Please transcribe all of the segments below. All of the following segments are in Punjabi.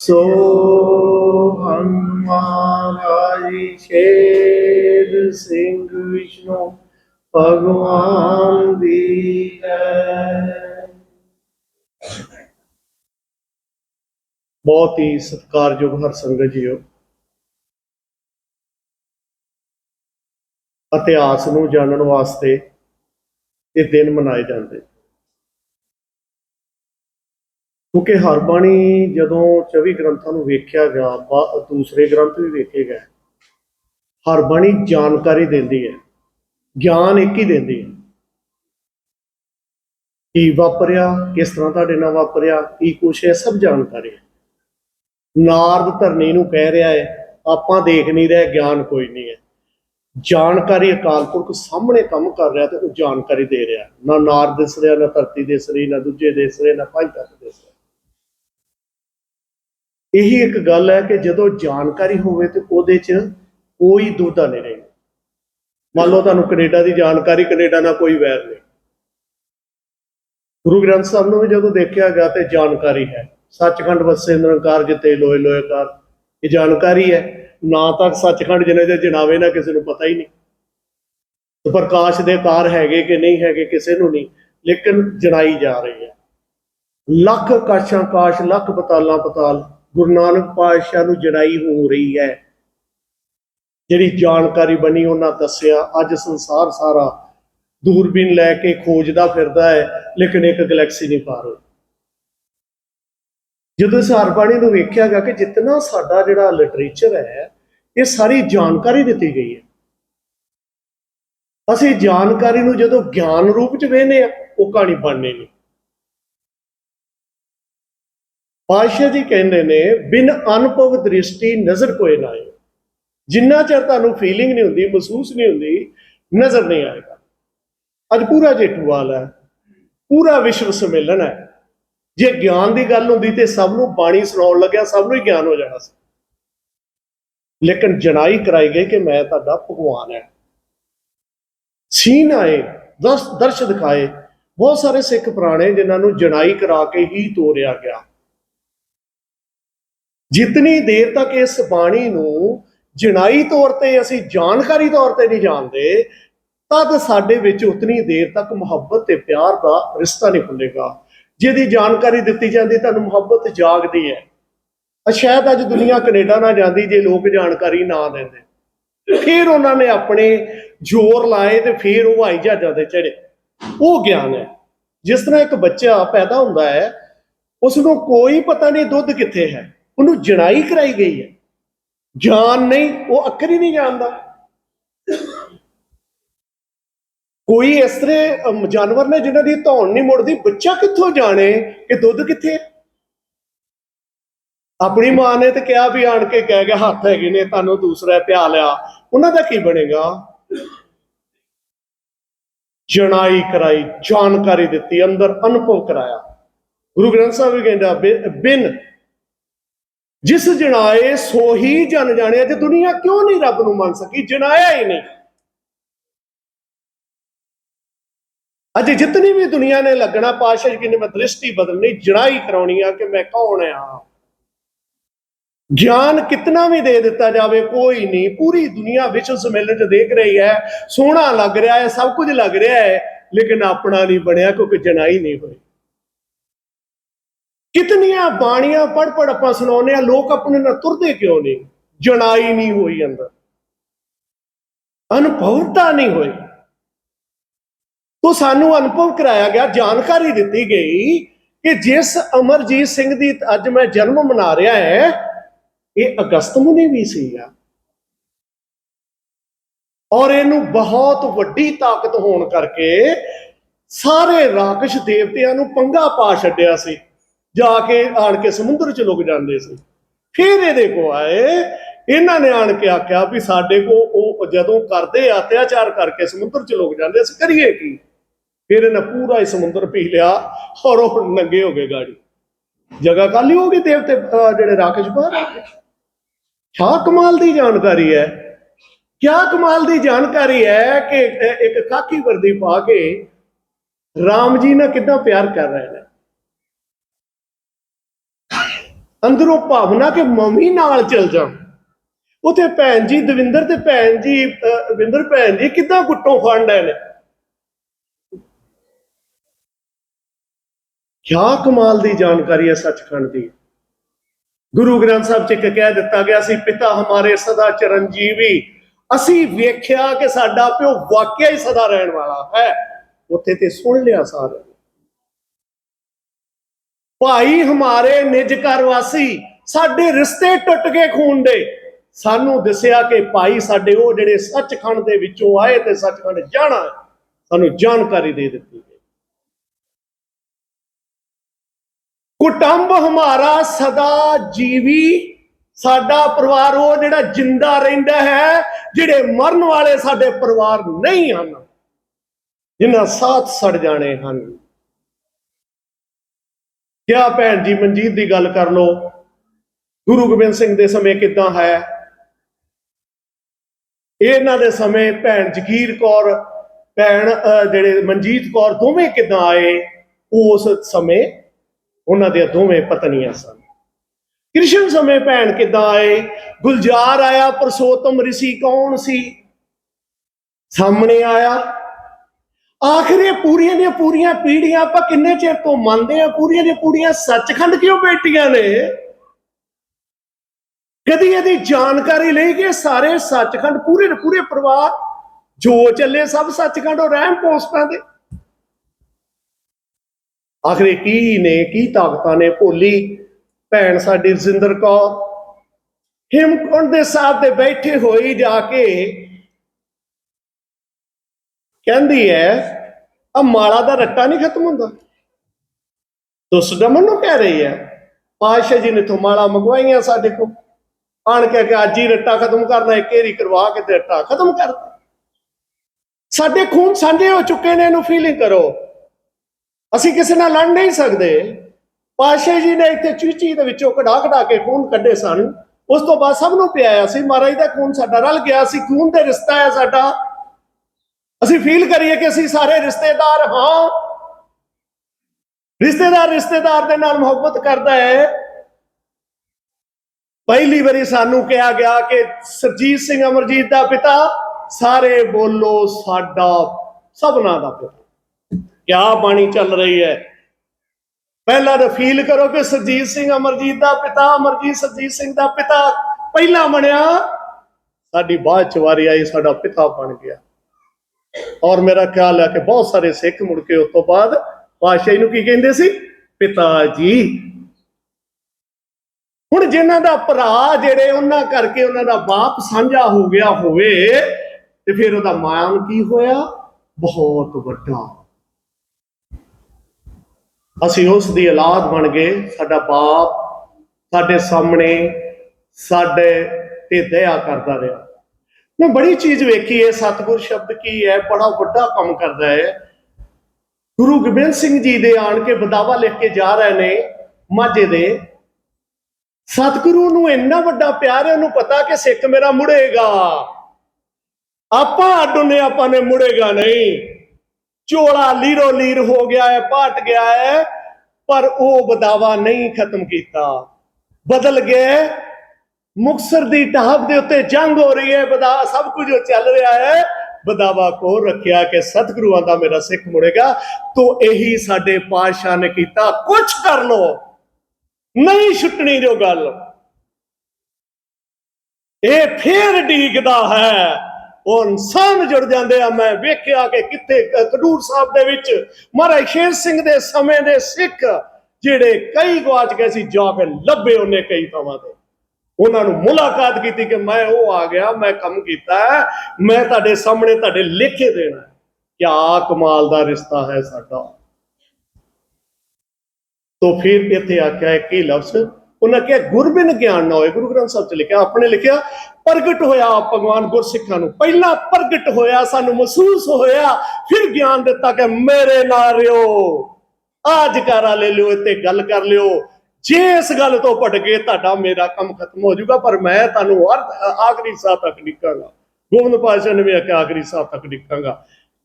ਸੋ ਹਮਾਰਾਈ ਸ਼ੇਰ ਸਿੰਘ ਵਿਸ਼ਨੂੰ, ਭਗਵਾਨ ਦੀ ਹੈ ਬਹੁਤ ਹੀ ਸਤਿਕਾਰਯੋਗ ਹਰ ਸੰਗਤ ਜੀਓ। ਇਤਿਹਾਸ ਨੂੰ ਜਾਣਨ ਵਾਸਤੇ ਇਹ ਦਿਨ ਮਨਾਏ ਜਾਂਦੇ। ਕਿਉਂਕਿ ਹਰ ਬਾਣੀ ਜਦੋਂ 24 ਗ੍ਰੰਥਾਂ ਨੂੰ ਵੇਖਿਆ ਗਿਆ, ਬਾ- ਦੂਸਰੇ ਗ੍ਰੰਥ ਵੀ ਵੇਖੇ ਗਏ। ਹਰ ਬਾਣੀ ਜਾਣਕਾਰੀ ਦਿੰਦੀ ਹੈ, ਗਿਆਨ ਇੱਕ ਹੀ ਦਿੰਦੀ ਹੈ। ਕੀ ਵਾਪਰਿਆ, ਕਿਸ ਤਰ੍ਹਾਂ ਤੁਹਾਡੇ ਨਾਲ ਵਾਪਰਿਆ, ਕੀ ਕੁਛ ਹੈ, ਸਭ ਜਾਣਕਾਰੀ ਹੈ। ਨਾਰਦ ਧਰਨੀ ਨੂੰ ਕਹਿ ਰਿਹਾ ਹੈ, ਆਪਾਂ ਦੇਖ ਨਹੀਂ ਰਹੇ, ਗਿਆਨ ਕੋਈ ਨਹੀਂ ਹੈ। ਜਾਣਕਾਰੀ ਅਕਾਲ ਪੁਰਖ ਸਾਹਮਣੇ ਕੰਮ ਕਰ ਰਿਹਾ ਤੇ ਉਹ ਜਾਣਕਾਰੀ ਦੇ ਰਿਹਾ। ਨਾ ਨਾਰ ਦਿਸ ਰਿਹਾ, ਨਾ ਧਰਤੀ ਦਿਸ ਰਹੀ, ਨਾ ਦੂਜੇ ਦਿਸ ਰਹੇ, ਨਾ ਪੰਜ ਤੱਤ ਦਿਸ ਰਹੇ। ਇਹੀ ਇੱਕ ਗੱਲ ਹੈ ਕਿ ਜਦੋਂ ਜਾਣਕਾਰੀ ਹੋਵੇ ਤੇ ਉਹਦੇ 'ਚ ਕੋਈ ਦੁਬਦਾ ਨਹੀਂ ਰਹੇ। ਮੰਨ ਲਓ ਤੁਹਾਨੂੰ ਕੈਨੇਡਾ ਦੀ ਜਾਣਕਾਰੀ, ਕੈਨੇਡਾ ਨਾਲ ਕੋਈ ਵੈਰ ਨਹੀਂ। ਗੁਰੂ ਗ੍ਰੰਥ ਸਾਹਿਬ ਨੂੰ ਵੀ ਜਦੋਂ ਦੇਖਿਆ ਗਿਆ ਤੇ ਜਾਣਕਾਰੀ ਹੈ। ਸੱਚਖੰਡ ਵਸੇ ਨਿਰੰਕਾਰ ਜਿਤੇ ਲੋਏ ਲੋਏ ਕਾਰ ਇਹ ਜਾਣਕਾਰੀ ਹੈ। ਨਾ ਤਾਂ ਸੱਚਖੰਡ ਜਿਹਨੇ ਦੇ ਜਨਾਵੇ ਨਾ, ਕਿਸੇ ਨੂੰ ਪਤਾ ਹੀ ਨਹੀਂ। ਤੇ ਪ੍ਰਕਾਸ਼ ਦੇ ਕਾਰ ਹੈਗੇ ਕਿ ਨਹੀਂ ਹੈਗੇ, ਕਿਸੇ ਨੂੰ ਨਹੀਂ। ਲੇਕਿਨ ਜਣਾਈ ਜਾ ਰਹੀ ਹੈ। ਲੱਖ ਕਾਸ਼ਾਂ ਕਾਸ਼, ਲੱਖ ਪਤਾਲਾਂ ਪਤਾਲ। ਗੁਰੂ ਨਾਨਕ ਪਾਤਸ਼ਾਹ ਨੂੰ ਜੜਾਈ ਹੋ ਰਹੀ ਹੈ। ਜਿਹੜੀ ਜਾਣਕਾਰੀ ਬਣੀ ਉਹਨਾਂ ਦੱਸਿਆ, ਅੱਜ ਸੰਸਾਰ ਸਾਰਾ ਦੂਰਬੀਨ ਲੈ ਕੇ ਖੋਜਦਾ ਫਿਰਦਾ ਹੈ, ਲੇਕਿਨ ਇੱਕ ਗੈਲੈਕਸੀ ਨਹੀਂ ਪਾਰ ਹੋਈ। ਜਦੋਂ ਇਸ ਬਾਣੀ ਨੂੰ ਵੇਖਿਆ ਗਿਆ ਕਿ ਜਿੰਨਾ ਸਾਡਾ ਜਿਹੜਾ ਲਿਟਰੇਚਰ ਹੈ, ਇਹ ਸਾਰੀ ਜਾਣਕਾਰੀ ਦਿੱਤੀ ਗਈ ਹੈ। ਅਸੀਂ ਜਾਣਕਾਰੀ ਨੂੰ ਜਦੋਂ ਗਿਆਨ ਰੂਪ ਚ ਵੇਖਨੇ ਆ ਉਹ ਕਹਾਣੀ ਬਣਨੀ ਨਹੀਂ। ਪਾਸ਼ਾ ਜੀ ਕਹਿੰਦੇ ਨੇ, ਬਿਨ ਅਨੁਭਵ ਦ੍ਰਿਸ਼ਟੀ ਨਜ਼ਰ ਕੋਈ ਨਾ ਆਏ। ਜਿੰਨਾ ਚਿਰ ਤੁਹਾਨੂੰ ਫੀਲਿੰਗ ਨਹੀਂ ਹੁੰਦੀ, ਮਹਿਸੂਸ ਨਹੀਂ ਹੁੰਦੀ, ਨਜ਼ਰ ਨਹੀਂ ਆਏਗਾ। ਅੱਜ ਪੂਰਾ ਜੇਠੂਵਾਲ ਹੈ, ਪੂਰਾ ਵਿਸ਼ਵ ਸੰਮੇਲਨ ਹੈ। ਜੇ ਗਿਆਨ ਦੀ ਗੱਲ ਹੁੰਦੀ ਤੇ ਸਭ ਨੂੰ ਬਾਣੀ ਸੁਣਾਉਣ ਲੱਗਿਆ, ਸਭ ਨੂੰ ਹੀ ਗਿਆਨ ਹੋ ਜਾਣਾ ਸੀ। ਲੇਕਿਨ ਜਨਾਈ ਕਰਾਈ ਗਈ ਕਿ ਮੈਂ ਤੁਹਾਡਾ ਭਗਵਾਨ ਹੈ। ਸੀਨ ਆਏ, ਦਸ ਦਰਸ਼ ਦਿਖਾਏ। ਬਹੁਤ ਸਾਰੇ ਸਿੱਖ ਪੁਰਾਣੇ ਜਿਨ੍ਹਾਂ ਨੂੰ ਜਨਾਈ ਕਰਾ ਕੇ ਹੀ ਤੋਰਿਆ ਗਿਆ। ਜਿਤਨੀ ਦੇਰ ਤੱਕ ਇਸ ਬਾਣੀ ਨੂੰ ਜਨਾਈ ਤੌਰ ਤੇ ਅਸੀਂ ਜਾਣਕਾਰੀ ਤੌਰ ਤੇ ਨਹੀਂ ਜਾਣਦੇ, ਤਦ ਸਾਡੇ ਵਿੱਚ ਉਤਨੀ ਦੇਰ ਤੱਕ ਮੁਹੱਬਤ ਤੇ ਪਿਆਰ ਦਾ ਰਿਸ਼ਤਾ ਨਹੀਂ ਖੁੱਲੇਗਾ। ਜਿਹਦੀ ਜਾਣਕਾਰੀ ਦਿੱਤੀ ਜਾਂਦੀ ਤੁਹਾਨੂੰ ਮੁਹੱਬਤ ਜਾਗਦੀ ਹੈ। ਸ਼ਾਇਦ ਅੱਜ ਦੁਨੀਆ ਕੈਨੇਡਾ ਨਾ ਜਾਂਦੀ ਜੇ ਲੋਕ ਜਾਣਕਾਰੀ ਨਾ ਦਿੰਦੇ। ਫਿਰ ਉਹਨਾਂ ਨੇ ਆਪਣੇ ਜ਼ੋਰ ਲਾਏ ਤੇ ਫਿਰ ਉਹ ਹਵਾਈ ਜਹਾਜ਼ਾਂ ਤੇ ਚੜੇ ਉਹ ਗਿਆਨ ਹੈ। ਜਿਸ ਤਰ੍ਹਾਂ ਇੱਕ ਬੱਚਾ ਪੈਦਾ ਹੁੰਦਾ ਹੈ ਉਸ ਨੂੰ ਕੋਈ ਪਤਾ ਨਹੀਂ ਦੁੱਧ ਕਿੱਥੇ ਹੈ। ਉਹਨੂੰ ਜਣਾਈ ਕਰਾਈ ਗਈ ਹੈ। ਜਾਨ ਨਹੀਂ, ਉਹ ਅੱਖਰ ਹੀ ਨਹੀਂ ਜਾਣਦਾ। ਕੋਈ ਇਸ ਤਰ੍ਹਾਂ ਜਾਨਵਰ ਨੇ ਜਿਨ੍ਹਾਂ ਦੀ ਧੌਣ ਨਹੀਂ ਮੁੜਦੀ, ਬੱਚਾ ਕਿੱਥੋਂ ਜਾਣੇ ਕਿ ਦੁੱਧ ਕਿੱਥੇ? ਹੈ ਆਪਣੀ ਮਾਂ ਨੇ ਤੇ ਕਿਹਾ ਵੀ ਆਣ ਕੇ ਕਹਿ ਗਿਆ ਹੱਥ ਹੈਗੇ ਨੇ, ਤੁਹਾਨੂੰ ਦੂਸਰਾ ਪਿਆ ਲਿਆ। ਉਹਨਾਂ ਦਾ ਕੀ ਬਣੇਗਾ? ਜਣਾਈ ਕਰਾਈ, ਜਾਣਕਾਰੀ ਦਿੱਤੀ, ਅੰਦਰ ਅਨੁਭਵ ਕਰਾਇਆ। ਗੁਰੂ ਗ੍ਰੰਥ ਸਾਹਿਬ ਵੀ ਕਹਿੰਦਾ ਬਿ- ਬਿਨ ਜਿਸ ਜਣਾਏ ਸੋਹੀ ਜਨ ਜਾਣਿਆ ਤੇ ਦੁਨੀਆ ਕਿਉਂ ਨਹੀਂ ਰੱਬ ਨੂੰ ਮੰਨ ਸਕੀ? ਜਣਾਇਆ ਹੀ ਨਹੀਂ। ਅੱਜ ਜਿਤਨੀ ਵੀ ਦੁਨੀਆ ਨੇ ਲੱਗਣਾ ਪਾਸ਼ਾ ਜੀ ਕਹਿੰਦੇ, ਮੈਂ ਦ੍ਰਿਸ਼ਟੀ ਬਦਲਣੀ, ਜੜਾਈ ਕਰਾਉਣੀ ਆ ਕਿ ਮੈਂ ਕੌਣ ਆ? ਗਿਆਨ ਕਿਤਨਾ ਵੀ ਦੇ ਦਿੱਤਾ ਜਾਵੇ, ਕੋਈ ਨਹੀਂ। ਪੂਰੀ ਦੁਨੀਆ ਵਿਸ਼ਵ ਸੰਮੇਲਨ ਚ ਦੇਖ ਰਹੀ ਹੈ। ਸੋਹਣਾ ਲੱਗ ਰਿਹਾ ਹੈ, ਸਭ ਕੁਝ ਲੱਗ ਰਿਹਾ ਹੈ, ਲੇਕਿਨ ਆਪਣਾ ਨਹੀਂ ਬਣਿਆ, ਕਿਉਂਕਿ ਜਨਾਈ ਨਹੀਂ ਹੋਈ। ਕਿਤਨੀਆਂ ਬਾਣੀਆਂ ਪੜ ਪੜ ਆਪਾਂ ਸੁਣਾਉਂਦੇ ਆ ਲੋਕ ਆਪਣੇ ਨਾਲ ਤੁਰਦੇ ਕਿਉਂ ਨਹੀਂ? ਜਣਾਈ ਨਹੀਂ ਹੋਈ ਅੰਦਰ। ਅਨੁਭਵਤਾ ਨਹੀਂ ਹੋਈ। ਤੋ ਸਾਨੂੰ ਅਨੁਭਵ ਕਰਾਇਆ ਗਿਆ, ਜਾਣਕਾਰੀ ਦਿੱਤੀ ਗਈ ਕਿ ਜਿਸ ਅਮਰਜੀਤ ਸਿੰਘ ਦੀ ਅੱਜ ਮੈਂ ਜਨਮ ਮਨਾ ਰਿਹਾ ਹੈ, ਇਹ ਅਗਸਤ ਮੁਨੀ ਵੀ ਸੀਗਾ ਔਰ ਇਹਨੂੰ ਬਹੁਤ ਵੱਡੀ ਤਾਕਤ ਹੋਣ ਕਰਕੇ ਸਾਰੇ ਰਾਕਸ਼ ਦੇਵਤਿਆਂ ਨੂੰ ਪੰਗਾ ਪਾ ਛੱਡਿਆ ਸੀ। ਜਾ ਕੇ ਆਣ ਕੇ ਸਮੁੰਦਰ ਚ ਲੁਕ ਜਾਂਦੇ ਸੀ। ਫਿਰ ਇਹਦੇ ਕੋ ਆਏ, ਇਹਨਾਂ ਨੇ ਆਣ ਕੇ ਆਖਿਆ ਵੀ ਸਾਡੇ ਕੋ ਉਹ ਜਦੋਂ ਕਰਦੇ ਅਤਿਆਚਾਰ ਕਰਕੇ ਸਮੁੰਦਰ ਚ ਲੁਕ ਜਾਂਦੇ ਅਸੀਂ ਕਰੀਏ ਕੀ? ਫਿਰ ਇਹਨਾਂ ਪੂਰਾ ਹੀ ਸਮੁੰਦਰ ਪੀ ਲਿਆ ਔਰ ਉਹ ਨੰਗੇ ਹੋ ਗਏ ਗਾੜੀ। ਜਗ੍ਹਾ ਖਾਲੀ ਹੋ ਗਈ ਦੇਵਤੇ ਜਿਹੜੇ ਰਾਕੇਸ਼ ਬਾਹਰ ਆ ਗਏ। ਕਿਆ ਕਮਾਲ ਦੀ ਜਾਣਕਾਰੀ ਹੈ। ਕਿਆ ਕਮਾਲ ਦੀ ਜਾਣਕਾਰੀ ਹੈ ਕਿ ਇੱਕ ਕਾਕੀ ਵਰਦੀ ਪਾ ਕੇ ਰਾਮ ਜੀ ਨਾਲ ਕਿੰਨਾ ਪਿਆਰ ਕਰ ਰਹੇ ਨੇ। ਅੰਦਰੋਂ ਭਾਵਨਾ ਕਿ ਮੰਮੀ ਨਾਲ ਚਲ ਜਾ। ਉਥੇ ਭੈਣ ਜੀ ਦਵਿੰਦਰ ਤੇ ਭੈਣ ਜੀ ਅਹ, ਦਵਿੰਦਰ ਭੈਣ ਜੀ ਕਿੱਦਾਂ ਗੁੱਟੋਂ ਫੜਨ ਨੇ? ਕਿਆ ਕਮਾਲ ਦੀ ਜਾਣਕਾਰੀ ਹੈ ਸੱਚਖੰਡ ਦੀ। ਗੁਰੂ ਗ੍ਰੰਥ ਸਾਹਿਬ ਚ ਇੱਕ ਕਹਿ ਦਿੱਤਾ ਗਿਆ ਸੀ ਪਿਤਾ ਹਮਾਰੇ ਸਦਾ ਚਰਨਜੀਵੀ। ਅਸੀਂ ਵੇਖਿਆ ਕਿ ਸਾਡਾ ਪਿਓ ਵਾਕਿਆ ਹੀ ਸਦਾ ਰਹਿਣ ਵਾਲਾ ਹੈ। ਉੱਥੇ ਤੇ ਸੁਣ ਲਿਆ ਸਾਰਾ। ਭਾਈ ਹਮਾਰੇ ਨਿਜ ਘਰ ਵਾਸੀ, ਸਾਡੇ ਰਿਸ਼ਤੇ ਟੁੱਟ ਗਏ ਖੂਨ ਦੇ। ਸਾਨੂੰ ਦੱਸਿਆ ਕਿ ਭਾਈ ਸਾਡੇ ਉਹ ਜਿਹੜੇ ਸੱਚਖੰਡ ਦੇ ਵਿੱਚੋਂ ਆਏ ਤੇ ਸੱਚਖੰਡ ਜਾਣਾ ਸਾਨੂੰ ਜਾਣਕਾਰੀ ਦੇ ਦਿੱਤੀ ਗਈ। ਕੁਟੰਬ ਹਮਾਰਾ ਸਦਾ ਜੀਵੀ। ਸਾਡਾ ਪਰਿਵਾਰ ਉਹ ਜਿਹੜਾ ਜਿੰਦਾ ਰਹਿੰਦਾ ਹੈ, ਜਿਹੜੇ ਮਰਨ ਵਾਲੇ ਸਾਡੇ ਪਰਿਵਾਰ ਨਹੀਂ ਹਨ। ਜਿਨ੍ਹਾਂ ਸਾਥ ਸੜ ਜਾਣੇ ਹਨ। ਕਿਆ ਭੈਣ ਜੀ ਮਨਜੀਤ ਦੀ ਗੱਲ ਕਰ ਲੋ ਗੁਰੂ ਗੋਬਿੰਦ ਸਿੰਘ ਦੇ ਸਮੇਂ ਕਿਦਾਂ ਹੈ? ਇਹਨਾਂ ਦੇ ਸਮੇਂ ਭੈਣ ਜਗੀਰ ਕੌਰ ਭੈਣ ਅਹ, ਜਿਹੜੇ ਮਨਜੀਤ ਕੌਰ ਦੋਵੇਂ ਕਿਦਾਂ ਆਏ? ਉਸ ਸਮੇਂ ਉਹਨਾਂ ਦੀਆਂ ਦੋਵੇਂ ਪਤਨੀਆਂ ਸਨ। ਕ੍ਰਿਸ਼ਨ ਸਮੇਂ ਭੈਣ ਕਿਦਾਂ ਆਏ? ਗੁਲਜ਼ਾਰ ਆਇਆ ਪਰਸੋਤਮ ਰਿਸ਼ੀ ਕੌਣ ਸੀ? ਸਾਹਮਣੇ ਆਇਆ ਆਖਰ ਇਹ ਪੂਰੀਆਂ ਦੀਆਂ ਪੂਰੀਆਂ ਪੀੜੀਆਂ ਆਪਾਂ ਕਿੰਨੇ ਚਿਰ ਤੋਂ ਮੰਨਦੇ ਆ ਪੂਰੀਆਂ ਦੀਆਂ ਪੂਰੀਆਂ ਸੱਚਖੰਡ ਕਿਉਂ ਬੈਠੀਆਂ ਨੇ? ਕਦੀ ਇਹਦੀ ਜਾਣਕਾਰੀ ਲਈ ਕਿ ਸਾਰੇ ਸੱਚਖੰਡ ਪੂਰੇ ਪੂਰੇ ਪਰਿਵਾਰ ਜੋ ਚੱਲੇ ਸਭ ਸੱਚਖੰਡ ਉਹ ਰਹਿਣ ਪੋਸਟਾਂ ਦੇ ਆਖਰੇ ਕੀ ਨੇ, ਕੀ ਤਾਕਤਾਂ ਨੇ? ਭੋਲੀ ਭੈਣ ਸਾਡੀ ਰਜਿੰਦਰ ਕੌਰ ਹਿਮਕੁੰਡ ਦੇ ਸਾਹਿਬ ਤੇ ਬੈਠੇ ਹੋਈ ਜਾ ਕੇ ਕਹਿੰਦੀ ਹੈ ਆ ਮਾਲਾ ਦਾ ਰੱਟਾ ਨਹੀਂ ਖਤਮ ਹੁੰਦਾ? ਦੁਸਦਮਨ ਨੂੰ ਕਹਿ ਰਹੀ ਹੈ ਪਾਸ਼ਾ ਜੀ ਨੇ ਤੋਂ ਮਾਲਾ ਮੰਗਵਾਈਆਂ ਸਾਡੇ ਕੋਲ। ਆਣ ਕੇ ਕਿ ਅੱਜ ਹੀ ਰੱਟਾ ਖਤਮ ਕਰਨਾ, ਇੱਕ ਏਰੀ ਕਰਵਾ ਕੇ ਤੇ ਰੱਟਾ ਖਤਮ ਕਰ ਸਾਡੇ ਖੂਨ ਸਾਂਝੇ ਹੋ ਚੁੱਕੇ ਨੇ, ਇਹਨੂੰ ਫੀਲਿੰਗ ਕਰੋ। ਅਸੀਂ ਕਿਸੇ ਨਾਲ ਲੜ ਨਹੀਂ ਸਕਦੇ। ਪਾਸ਼ਾ ਜੀ ਨੇ ਇੱਥੇ ਚੀਚੀ ਦੇ ਵਿੱਚੋਂ ਕਢਾ ਕਢਾ ਕੇ ਖੂਨ ਕੱਢੇ ਸਨ। ਉਸ ਤੋਂ ਬਾਅਦ ਸਭ ਨੂੰ ਪਿਆਇਆ ਸੀ, ਮਹਾਰਾਜ ਦਾ ਖੂਨ ਸਾਡਾ ਰਲ ਗਿਆ ਸੀ, ਖੂਨ ਦੇ ਰਿਸ਼ਤਾ ਹੈ ਸਾਡਾ। ਅਸੀਂ ਫੀਲ ਕਰੀਏ ਕਿ ਅਸੀਂ ਸਾਰੇ ਰਿਸ਼ਤੇਦਾਰ ਹਾਂ। ਰਿਸ਼ਤੇਦਾਰ ਰਿਸ਼ਤੇਦਾਰ ਦੇ ਨਾਲ ਮੁਹੱਬਤ ਕਰਦਾ ਹੈ। ਪਹਿਲੀ ਵਾਰੀ ਸਾਨੂੰ ਕਿਹਾ ਗਿਆ ਕਿ ਸਰਜੀਤ ਸਿੰਘ ਅਮਰਜੀਤ ਦਾ ਪਿਤਾ ਸਾਰੇ ਬੋਲੋ ਸਾਡਾ, ਸਭਨਾ ਦਾ ਪਿਤਾ। ਕਿਆ ਬਾਣੀ ਚੱਲ ਰਹੀ ਹੈ। ਪਹਿਲਾਂ ਤਾਂ ਫੀਲ ਕਰੋ ਕਿ ਸਰਜੀਤ ਸਿੰਘ ਅਮਰਜੀਤ ਦਾ ਪਿਤਾ, ਅਮਰਜੀਤ ਸਰਜੀਤ ਸਿੰਘ ਦਾ ਪਿਤਾ। ਪਹਿਲਾਂ ਬਣਿਆ ਸਾਡੀ ਬਾਅਦ ਚ ਵਾਰੀ ਆਈ, ਸਾਡਾ ਪਿਤਾ ਬਣ ਗਿਆ। ਔਰ ਮੇਰਾ ਖਿਆਲ ਹੈ ਕਿ ਬਹੁਤ ਸਾਰੇ ਸਿੱਖ ਮੁੜ ਕੇ ਉਸ ਤੋਂ ਬਾਅਦ ਪਾਤਸ਼ਾਹੀ ਨੂੰ ਕੀ ਕਹਿੰਦੇ ਸੀ? ਪਿਤਾ ਜੀ। ਹੁਣ ਜਿਨ੍ਹਾਂ ਦਾ ਭਰਾ ਜਿਹੜੇ ਉਹਨਾਂ ਕਰਕੇ ਉਹਨਾਂ ਦਾ ਬਾਪ ਸਾਂਝਾ ਹੋ ਗਿਆ ਹੋਵੇ, ਤੇ ਫਿਰ ਉਹਦਾ ਮਾਨ ਕੀ ਹੋਇਆ? ਬਹੁਤ ਵੱਡਾ। ਅਸੀਂ ਉਸ ਦੀ ਔਲਾਦ ਬਣ ਗਏ। ਸਾਡਾ ਬਾਪ ਸਾਡੇ ਸਾਹਮਣੇ, ਸਾਡੇ ਤੇ ਦਇਆ ਕਰਦਾ ਰਿਹਾ। ਮੈਂ ਬੜੀ ਚੀਜ਼ ਵੇਖੀ ਹੈ, ਸਤਿਗੁਰ ਸ਼ਬਦ ਕੀ ਹੈ, ਬੜਾ ਵੱਡਾ ਕੰਮ ਕਰਦਾ ਹੈ। ਗੁਰੂ ਗੋਬਿੰਦ ਸਿੰਘ ਜੀ ਦੇ ਆਣ ਕੇ ਬਦਾਵਾ ਲਿਖ ਕੇ ਜਾ ਰਹੇ ਨੇ ਮਾਝੇ ਦੇ। ਸਤਿਗੁਰੂ ਨੂੰ ਇੰਨਾ ਵੱਡਾ ਪਿਆਰ ਹੈ, ਉਹਨੂੰ ਪਤਾ ਕਿ ਸਿੱਖ ਮੇਰਾ ਮੁੜੇਗਾ। ਆਪਾਂ ਅੱਡੋਨੇ ਆਪਾਂ ਨੇ ਮੁੜੇਗਾ ਨਹੀਂ। ਚੋਲਾ ਲੀਰੋ ਲੀਰ ਹੋ ਗਿਆ ਹੈ, ਪਾਟ ਗਿਆ ਹੈ, ਪਰ ਉਹ ਬਦਾਵਾ ਨਹੀਂ ਖਤਮ ਕੀਤਾ। ਬਦਲ ਗਏ ਮੁਕਸਰ ਦੀ ਢਾਬ ਦੇ ਉੱਤੇ ਜੰਗ ਹੋ ਰਹੀ ਹੈ, ਬਦਾ ਸਭ ਕੁਝ ਚੱਲ ਰਿਹਾ ਹੈ। ਬਦਾਵਾ ਕੋ ਰੱਖਿਆ ਕਿ ਸਤਿਗੁਰੂਆਂ ਦਾ ਮੇਰਾ ਸਿੱਖ ਮੁੜੇਗਾ। ਤੋ ਇਹੀ ਸਾਡੇ ਪਾਤਸ਼ਾਹ ਨੇ ਕੀਤਾ। ਕੁਝ ਕਰ ਲੋ ਨਹੀਂ ਛੁੱਟਣੀ ਜੋ ਗੱਲ। ਇਹ ਫੇਰ ਡੀਕਦਾ ਹੈ। ਉਹ ਇਨਸਾਨ ਜੁੜ ਜਾਂਦੇ ਆ। ਮੈਂ ਵੇਖਿਆ ਕਿ ਕਿੱਥੇ ਕਡੂਰ ਸਾਹਿਬ ਦੇ ਵਿੱਚ ਮਹਾਰਾਜ ਸ਼ੇਰ ਸਿੰਘ ਦੇ ਸਮੇਂ ਦੇ ਸਿੱਖ, ਜਿਹੜੇ ਕਈ ਗਵਾਚ ਗਏ ਸੀ, ਜਾ ਕੇ ਲੱਭੇ ਉਹਨੇ ਕਈ ਥਾਵਾਂ ਤੇ। ਉਹਨਾਂ ਨੂੰ ਮੁਲਾਕਾਤ ਕੀਤੀ ਕਿ ਮੈਂ ਉਹ ਆ ਗਿਆ, ਮੈਂ ਕੰਮ ਕੀਤਾ ਮੈਂ ਤੁਹਾਡੇ ਸਾਹਮਣੇ ਤੁਹਾਡੇ ਲੇਖੇ ਦੇਣਾ ਕਿਆ ਕਮਾਲ ਦਾ ਰਿਸ਼ਤਾ ਹੈ ਸਾਡਾ। ਤੋ ਫਿਰ ਇੱਥੇ ਆਖਿਆ ਹੈ ਕੀ ਲਫ਼ਜ਼, ਉਹਨਾਂ ਕਿਹਾ, ਗੁਰਬਿਨ ਗਿਆਨ ਨਾ ਹੋਏ। ਗੁਰੂ ਗ੍ਰੰਥ ਸਾਹਿਬ ਚ ਲਿਖਿਆ, ਆਪਣੇ ਲਿਖਿਆ, ਪ੍ਰਗਟ ਹੋਇਆ ਭਗਵਾਨ ਗੁਰਸਿੱਖਾਂ ਨੂੰ। ਪਹਿਲਾਂ ਪ੍ਰਗਟ ਹੋਇਆ, ਸਾਨੂੰ ਮਹਿਸੂਸ ਹੋਇਆ, ਫਿਰ ਗਿਆਨ ਦਿੱਤਾ ਕਿ ਮੇਰੇ ਨਾਲ ਰਿਓ। ਅੱਜ ਕਰਾ ਲੈ ਲਿਓ ਤੇ ਗੱਲ ਕਰ ਲਿਓ। ਜੇ ਇਸ ਗੱਲ ਤੋਂ ਭਟ ਗਏ, ਤੁਹਾਡਾ ਮੇਰਾ ਕੰਮ ਖਤਮ ਹੋ ਜਾਊਗਾ, ਪਰ ਮੈਂ ਤੁਹਾਨੂੰ ਹਰ ਆਖਰੀ ਸਾਹ ਤੱਕ ਨਿਕਾਂਗਾ ਗੋਬਿੰਦ ਪਾਤਸ਼ਾਹ ਨੇ ਵੀ ਆਖਿਆ, ਆਖਰੀ ਸਾਹ ਤੱਕ ਨਿਕਾਂਗਾ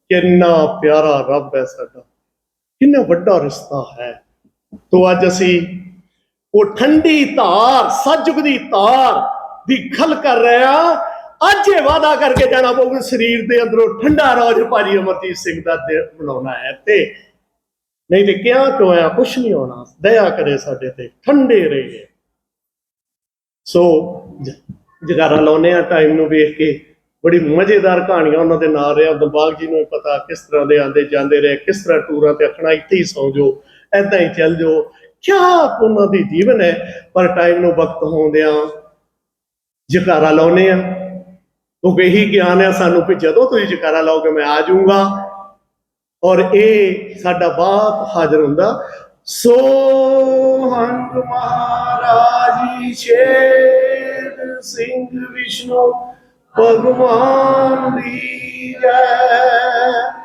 ਕਿੰਨਾ ਪਿਆਰਾ ਰੱਬ ਹੈ ਸਾਡਾ। ਕਿੰਨਾ ਵੱਡਾ ਰਿਸ਼ਤਾ ਹੈ। ਤੋ ਅੱਜ ਅਸੀਂ ਉਹ ਠੰਡੀ ਧਾਰ ਸੱਜੁਗ ਦੀ ਧਾਰ ਦੀ ਖਲ ਕਰ ਰਹੇ ਰਿਹਾ ਅੱਜ ਇਹ ਵਾਦਾ ਕਰਕੇ ਜਾਣਾ ਪਊਗਾ, ਸਰੀਰ ਦੇ ਅੰਦਰੋਂ ਠੰਡਾ ਰੋਜ ਭਾਜੀ ਅਮਰਜੀਤ ਸਿੰਘ ਦਾ ਦਿਨ ਬਣਾਉਣਾ ਹੈ ਤੇ ਨਹੀਂ ਤੇ ਕਿਹਾ ਕਿਉਂ ਆ? ਕੁਛ ਨਹੀਂ ਹੋਣਾ। ਦਇਆ ਕਰੇ ਸਾਡੇ ਤੇ, ਠੰਡੇ ਰਹੀਏ। ਸੋ ਜ- ਜਗਾਰਾ ਲਾਉਨੇ ਆ ਟਾਈਮ ਨੂੰ ਵੇਖ ਕੇ। ਬੜੀ ਮਜ਼ੇਦਾਰ ਕਹਾਣੀਆਂ ਉਹਨਾਂ ਦੇ ਨਾਲ ਰਿਹਾ। ਦਿਮਾਗ ਜੀ ਨੂੰ ਵੀ ਪਤਾ ਕਿਸ ਤਰ੍ਹਾਂ ਦੇ ਆਂਦੇ ਜਾਂਦੇ ਰਹੇ, ਕਿਸ ਤਰ੍ਹਾਂ ਟੂਰਾਂ ਤੇ ਆਖਣਾ, ਇੱਥੇ ਹੀ ਸੌਂ ਜਾਓ ਐਦਾਂ ਹੀ ਚੱਲ ਜਾਓ। ਕਿਆ ਉਹਨਾਂ ਦੀ ਜੀਵਨ ਹੈ? ਪਰ ਟਾਈਮ ਨੂੰ ਵਕਤ ਹੋਉਂਦਿਆਂ ਜਕਾਰਾ ਲਾਉਨੇ ਆ। ਉਹ ਇਹੀ ਗਿਆਨ ਹੈ ਸਾਨੂੰ ਕਿ ਜਦੋਂ ਤੁਸੀਂ ਜਕਾਰਾ ਲਾਓਗੇ, ਮੈਂ ਆ ਜਾਊਂਗਾ। ਔਰ ਇਹ ਸਾਡਾ ਬਾਪ ਹਾਜ਼ਰ ਹੁੰਦਾ। ਸੋ ਹੰਗ ਮਹਾਰਾਜੀ ਸ਼ੇਰ ਸਿੰਘ ਵਿਸ਼ਨੂੰ ਭਗਵਾਨ ਦੀ ਜੈ।